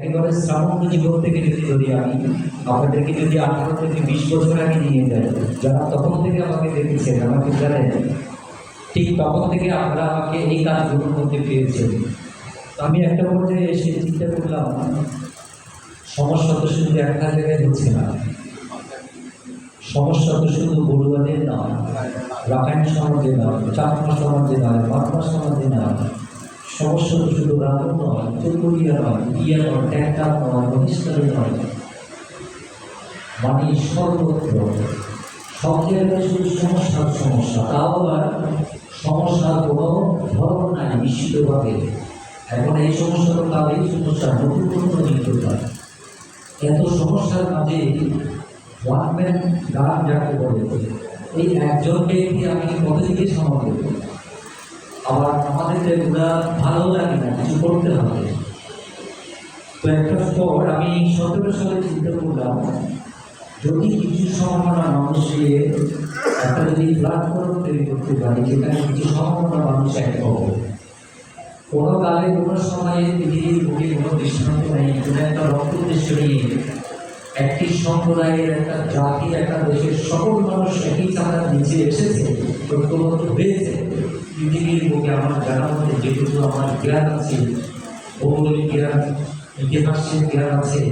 একেবারে শ্রাবণ জীবন থেকে যদি ধরি আমি আপনাদেরকে যদি আঠারো থেকে বিশ বছর আগে নিয়ে যাই যারা তখন থেকে আমাকে দেখেছেন, আমাকে জানেন, ঠিক তখন থেকে আপনারা আমাকে এই কাজগুলোর মধ্যে পেয়েছেন তো আমি একটা পর্যায়ে এসে চিন্তা করলাম, সমস্যা তো শুধু একটা জায়গায় হচ্ছে না। সমস্যা তো শুধু বড়ুয়াদের নয়, রাখাইন সমাজে নয় চাকমা সমাজে নয় মাতমা সমাজে নয় সমস্যা তো শুধু রাতন নয় চতুরিয়া নয় ইয়া নয় ট্যাক্টার নয়, বহিষ্কারে নয়। মানে সর্বত্র সব জায়গায় শুধু সমস্যার সমস্যা, তাও আবার সমস্যার কোনো ধর্ম নাই নিশ্চিতভাবে। এখন এই সমস্যা তো তাদের সমস্যা নতুন নতুন হয় এত সমস্যার মাঝে ওয়ান ম্যান গান যাকে বলে, এই একজনকে আমি কতদিকে সামাল দেব? আবার আমাদের এগুলা ভালো লাগে না, কিছু করতে হবে। তো একটা পর আমি সতেরো সালে চিন্তা করলাম, যদি কিছু সম্ভাবনা মানুষকে একটা যদি প্ল্যাটফর্ম তৈরি করতে পারি, যেখানে কিছু সম্ভাবনা মানুষ এক হবে। কোনো কালে, কোনো সময়ে পৃথিবীর বুকে কোনো দৃষ্টান্ত নেই, কোনো একটা রক্ত উদ্দেশ্য নিয়ে একটি সম্প্রদায়ের, একটা জাতি, একটা দেশের সকল মানুষ একই চাঁদার নিচে এসেছে ঐক্যবদ্ধ হয়েছে। পৃথিবীর বুকে আমার জানা মতে যেটুকু আমার জ্ঞান আছে ভৌগোলিক জ্ঞান ইতিহাসের জ্ঞান আছে